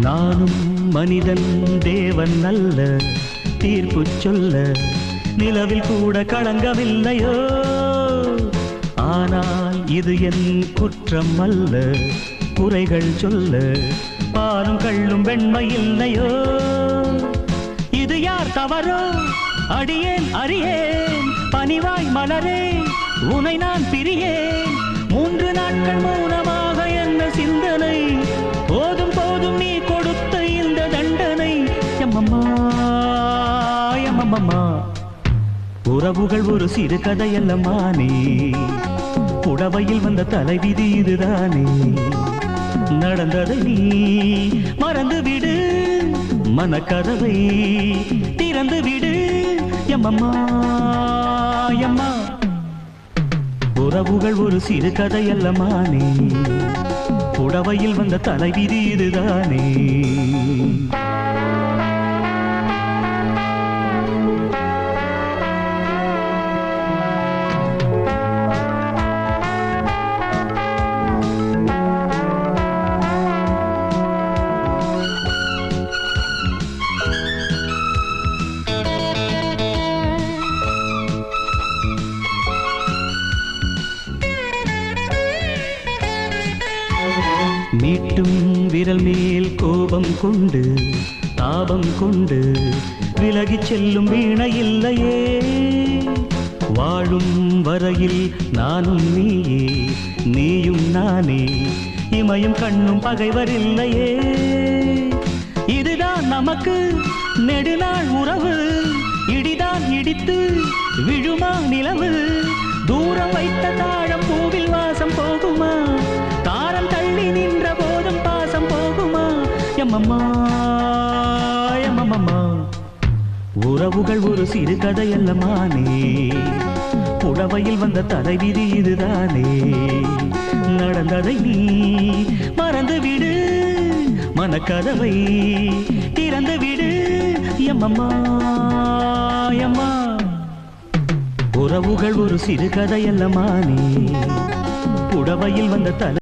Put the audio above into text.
நானும் மனிதன் தேவன் அல்ல. தீர்ப்பு சொல்ல நிலவில் கூட களங்கமில்லையோ? ஆனால் இது என் குற்றம் அல்ல. குறைகள் சொல்ல பாலும் கள்ளும் வெண்மை இல்லையோ? இது யார் தவறோ? அடியேன் அறியேன். பணிவாய் மலரே. உனை நான் பிரியேன் மூன்று நாட்கள் மௌனமாக என்ன சிந்தனை? போதும் போதும் நீ கொடுத்த இந்த தண்டனை. எம்மம்மா எம்மம்மா உறவுகள் ஒரு சிறு கதையல்லம்மா நீ. புடவையில் வந்த தலைவிதி இதுதானே. நடந்ததை நீ மறந்து விடு. மனக்கதவை திறந்து விடு. எம்மம்மா எம்மா உறவுகள் ஒரு சிறு கதையல்லமானே. புடவையில் வந்த தலைவிதி இதுதானே. மீட்டும் விரல் மேல் கோபம் கொண்டு தாபம் கொண்டு விலகிச் செல்லும் வீணையில்லையே வாழும் வரையில் நானும் நீயே நீயும் நானே இமையும் கண்ணும் பகைவர் இல்லையே. இதுதான் நமக்கு நெடுநாள் உறவு இடிதான் இடித்து விழுமா நிலவு. தூரம் வைத்த தாழம் பூவில் வாசம் போகுமா? உறவுகள் ஒரு சிறு கதையல்லமானே புடவையில் வந்த தலைவிதி இதுதானே. நடந்ததை நீ மறந்து விடு மனக்கதவை திறந்து விடு எம்மம்மா எம்மா உறவுகள் ஒரு சிறு கதையல்லமானே புடவையில் வந்த தலை